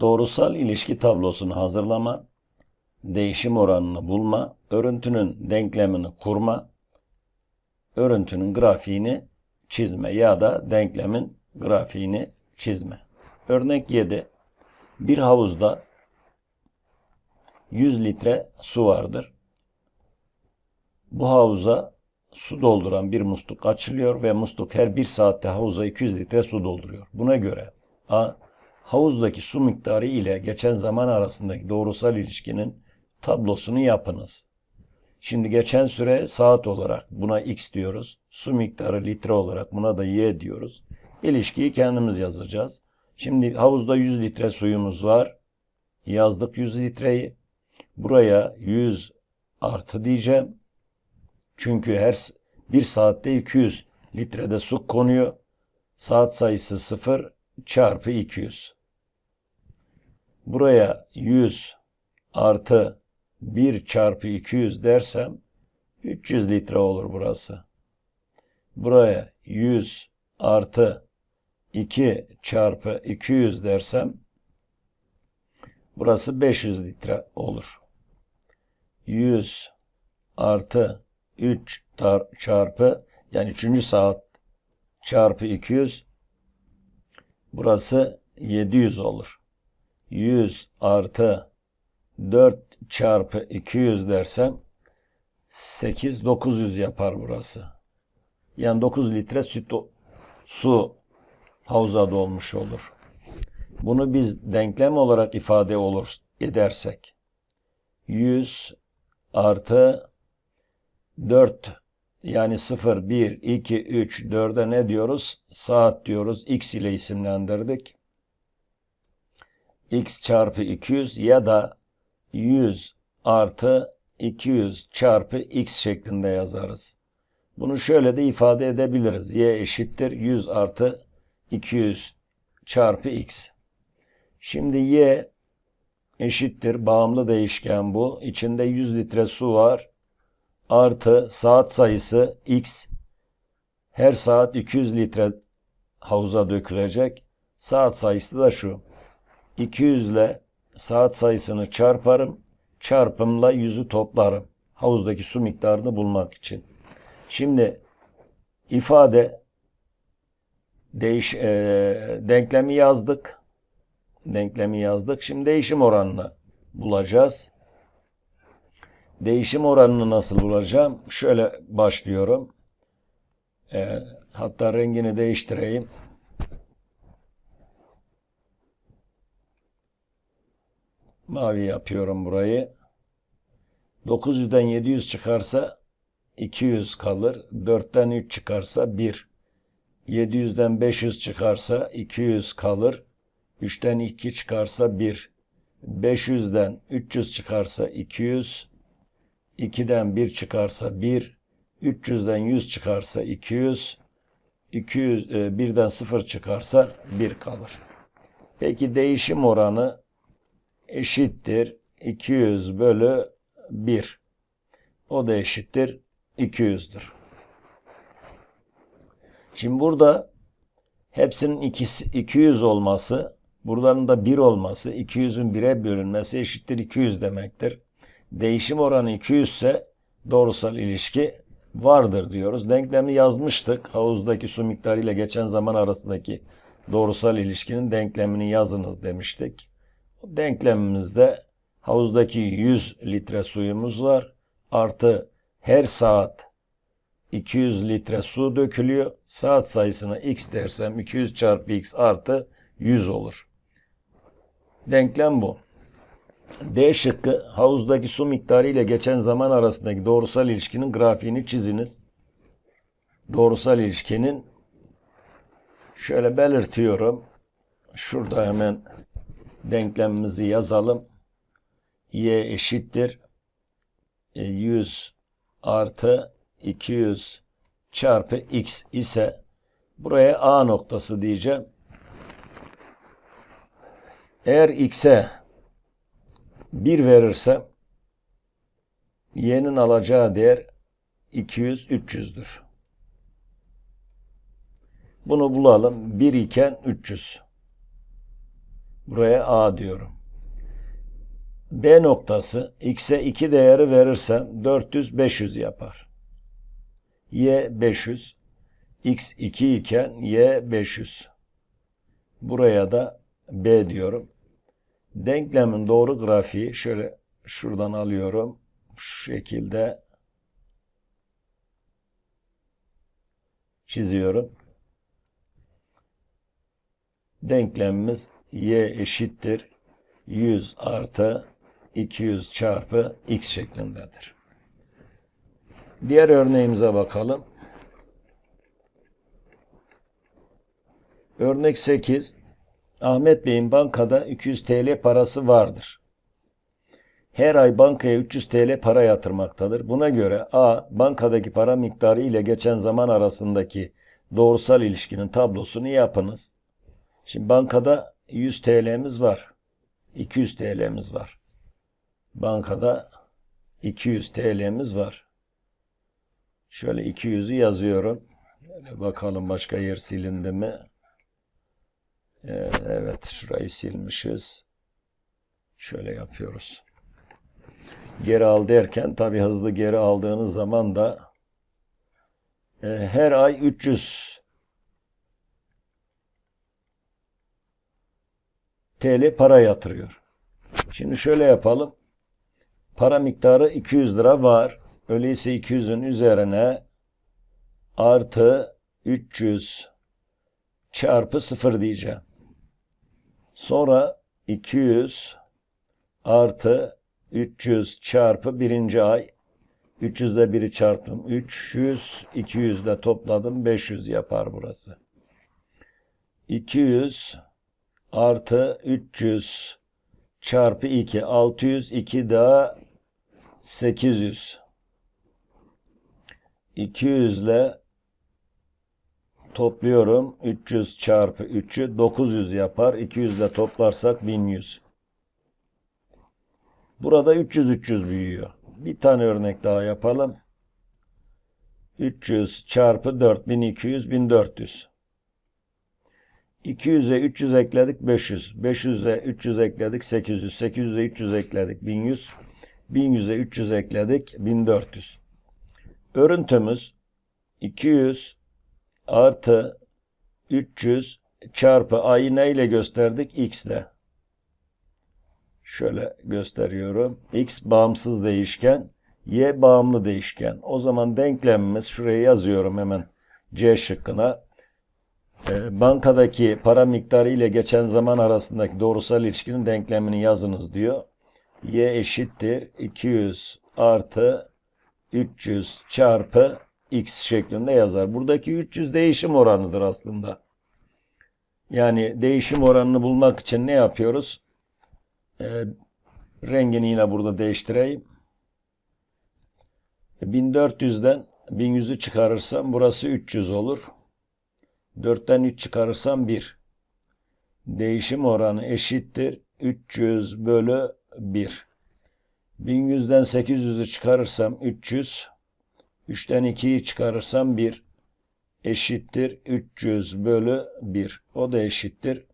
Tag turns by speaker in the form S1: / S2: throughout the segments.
S1: Doğrusal ilişki tablosunu hazırlama, değişim oranını bulma, örüntünün denklemini kurma, örüntünün grafiğini çizme ya da denklemin grafiğini çizme. Örnek 7. Bir havuzda 100 litre su vardır. Bu havuza su dolduran bir musluk açılıyor ve musluk her bir saatte havuza 200 litre su dolduruyor. Buna göre A. Havuzdaki su miktarı ile geçen zaman arasındaki doğrusal ilişkinin tablosunu yapınız. Şimdi geçen süre saat olarak buna x diyoruz. Su miktarı litre olarak buna da y diyoruz. İlişkiyi kendimiz yazacağız. Şimdi havuzda 100 litre suyumuz var. Yazdık 100 litreyi. Buraya 100 artı diyeceğim. Çünkü her bir saatte 200 litrede su konuyor. Saat sayısı 0 çarpı 200. Buraya 100 artı 1 çarpı 200 dersem 300 litre olur burası. Buraya 100 artı 2 çarpı 200 dersem burası 500 litre olur. 100 artı 3 tar- çarpı yani 3. saat çarpı 200 burası 700 olur. 100 artı 4 çarpı 200 dersem 8 900 yapar burası. Yani 9 litre süt su havuza dolmuş olur. Bunu biz denklem olarak ifade olur edersek 100 artı 4 yani 0, 1, 2, 3, 4'e ne diyoruz? Saat diyoruz. X ile isimlendirdik. X çarpı 200 ya da 100 artı 200 çarpı X şeklinde yazarız. Bunu şöyle de ifade edebiliriz. Y eşittir 100 artı 200 çarpı X. Şimdi Y eşittir bağımlı değişken bu. İçinde 100 litre su var. Artı saat sayısı X. Her saat 200 litre havuza dökülecek. Saat sayısı da şu. 200 ile saat sayısını çarparım. Çarpımla yüzü toplarım. Havuzdaki su miktarını bulmak için. Şimdi ifade değiş e, denklemi yazdık. Denklemi yazdık. Şimdi değişim oranını bulacağız. Değişim oranını nasıl bulacağım? Şöyle başlıyorum. E, hatta rengini değiştireyim. Mavi yapıyorum burayı. 900'den 700 çıkarsa 200 kalır. 4'ten 3 çıkarsa 1. 700'den 500 çıkarsa 200 kalır. 3'ten 2 çıkarsa 1. 500'den 300 çıkarsa 200. 2'den 1 çıkarsa 1. 300'den 100 çıkarsa 200. 200 e, 1'den 0 çıkarsa 1 kalır. Peki değişim oranı eşittir 200 bölü 1. O da eşittir 200'dür. Şimdi burada hepsinin ikisi 200 olması, buraların da 1 olması, 200'ün 1'e bölünmesi eşittir 200 demektir. Değişim oranı 200 ise doğrusal ilişki vardır diyoruz. Denklemi yazmıştık. Havuzdaki su miktarı ile geçen zaman arasındaki doğrusal ilişkinin denklemini yazınız demiştik. Denklemimizde havuzdaki 100 litre suyumuz var. Artı her saat 200 litre su dökülüyor. Saat sayısına x dersem 200 çarpı x artı 100 olur. Denklem bu. D şıkkı havuzdaki su miktarı ile geçen zaman arasındaki doğrusal ilişkinin grafiğini çiziniz. Doğrusal ilişkinin şöyle belirtiyorum. Şurada hemen denklemimizi yazalım. Y eşittir e, 100 artı 200 çarpı x ise buraya A noktası diyeceğim. Eğer x'e 1 verirsem y'nin alacağı değer 200 300'dür. Bunu bulalım. 1 iken 300. Buraya A diyorum. B noktası x'e 2 değeri verirsem 400 500 yapar. Y 500 x 2 iken y 500. Buraya da B diyorum. Denklemin doğru grafiği şöyle şuradan alıyorum. Şu şekilde çiziyorum. Denklemimiz y eşittir 100 artı 200 çarpı x şeklindedir. Diğer örneğimize bakalım. Örnek 8. Ahmet Bey'in bankada 200 TL parası vardır. Her ay bankaya 300 TL para yatırmaktadır. Buna göre A. Bankadaki para miktarı ile geçen zaman arasındaki doğrusal ilişkinin tablosunu yapınız. Şimdi bankada 100 TL'miz var. 200 TL'miz var. Bankada 200 TL'miz var. Şöyle 200'ü yazıyorum. Bakalım başka yer silindi mi? Ee, Evet, şurayı silmişiz. Şöyle yapıyoruz. Geri al derken tabi hızlı geri aldığınız zaman da e, her ay 300 TL para yatırıyor. Şimdi şöyle yapalım. Para miktarı 200 lira var. Öyleyse 200'ün üzerine artı 300 çarpı 0 diyeceğim. Sonra 200 artı 300 çarpı birinci ay. 300 ile 1'i çarptım. 300, 200 de topladım. 500 yapar burası. 200 artı 300 çarpı 2. 600, 2 daha 800. 200 ile topluyorum. 300 çarpı 3'ü 900 yapar. 200 ile toplarsak 1100. Burada 300 300 büyüyor. Bir tane örnek daha yapalım. 300 çarpı 4 1200 1400. 200'e 300 ekledik 500. 500'e 300 ekledik 800. 800'e 300 ekledik 1100. 1100'e 300 ekledik 1400. Örüntümüz 200 artı 300 çarpı a'yı ne ile gösterdik? x ile. Şöyle gösteriyorum. x bağımsız değişken, y bağımlı değişken. O zaman denklemimiz şuraya yazıyorum hemen C şıkkına. Ee, bankadaki para miktarı ile geçen zaman arasındaki doğrusal ilişkinin denklemini yazınız diyor. y eşittir 200 artı 300 çarpı x şeklinde yazar. Buradaki 300 değişim oranıdır aslında. Yani değişim oranını bulmak için ne yapıyoruz? Ee, rengini yine burada değiştireyim. 1400'den 1100'ü çıkarırsam burası 300 olur. 4'ten 3 çıkarırsam 1. Değişim oranı eşittir. 300 bölü 1. 1100'den 800'ü çıkarırsam 300. 3'ten 2'yi çıkarırsam 1 eşittir 300 bölü 1. O da eşittir.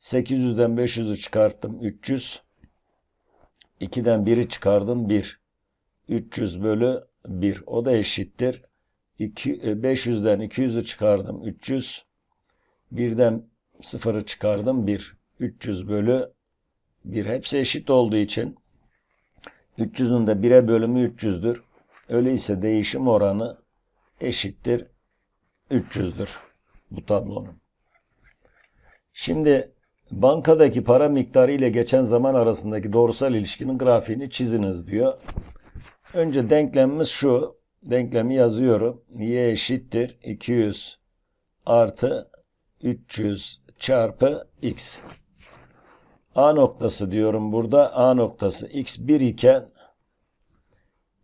S1: 800'den 500'ü çıkarttım 300. 2'den 1'i çıkardım 1. 300 bölü 1. O da eşittir. 2, 500'den 200'ü çıkardım 300. 1'den 0'ı çıkardım 1. 300 bölü 1. Hepsi eşit olduğu için 300'ün de 1'e bölümü 300'dür. Öyleyse değişim oranı eşittir 300'dür bu tablonun. Şimdi bankadaki para miktarı ile geçen zaman arasındaki doğrusal ilişkinin grafiğini çiziniz diyor. Önce denklemimiz şu. Denklemi yazıyorum. Y eşittir 200 artı 300 çarpı x. A noktası diyorum burada. A noktası x 1 iken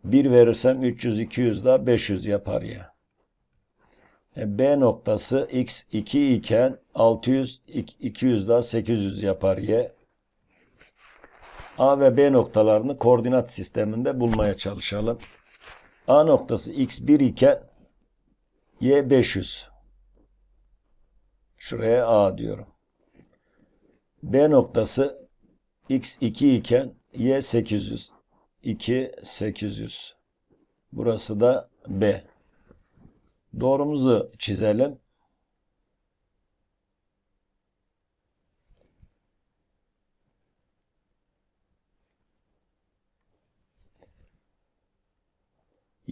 S1: 1 verirsem 300, 200 daha 500 yapar ya. E, B noktası x 2 iken 600, 200 daha 800 yapar y. A ve B noktalarını koordinat sisteminde bulmaya çalışalım. A noktası x 1 iken y 500. Şuraya A diyorum. B noktası x 2 iken y 800. 2 800. Burası da B. Doğrumuzu çizelim.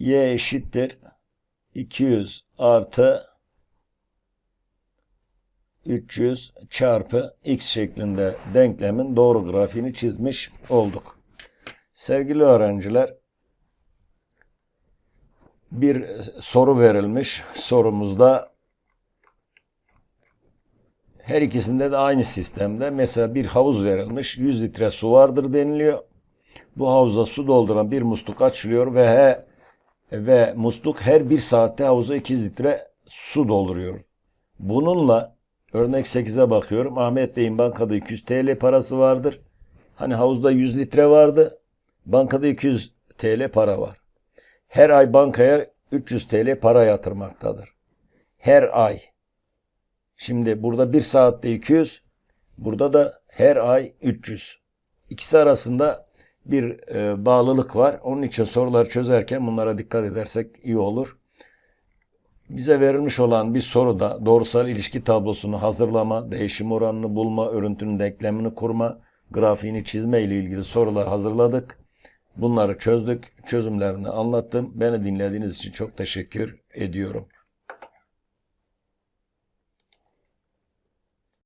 S1: Y eşittir 200 artı 300 çarpı x şeklinde denklemin doğru grafiğini çizmiş olduk. Sevgili öğrenciler, bir soru verilmiş. Sorumuzda her ikisinde de aynı sistemde. Mesela bir havuz verilmiş. 100 litre su vardır deniliyor. Bu havuza su dolduran bir musluk açılıyor ve he, ve musluk her bir saatte havuza 2 litre su dolduruyor. Bununla örnek 8'e bakıyorum. Ahmet Bey'in bankada 200 TL parası vardır. Hani havuzda 100 litre vardı. Bankada 200 TL para var. Her ay bankaya 300 TL para yatırmaktadır. Her ay. Şimdi burada bir saatte 200, burada da her ay 300. İkisi arasında bir e, bağlılık var. Onun için soruları çözerken bunlara dikkat edersek iyi olur. Bize verilmiş olan bir soruda doğrusal ilişki tablosunu hazırlama, değişim oranını bulma, örüntünün denklemini kurma, grafiğini çizme ile ilgili sorular hazırladık. Bunları çözdük, çözümlerini anlattım. Beni dinlediğiniz için çok teşekkür ediyorum.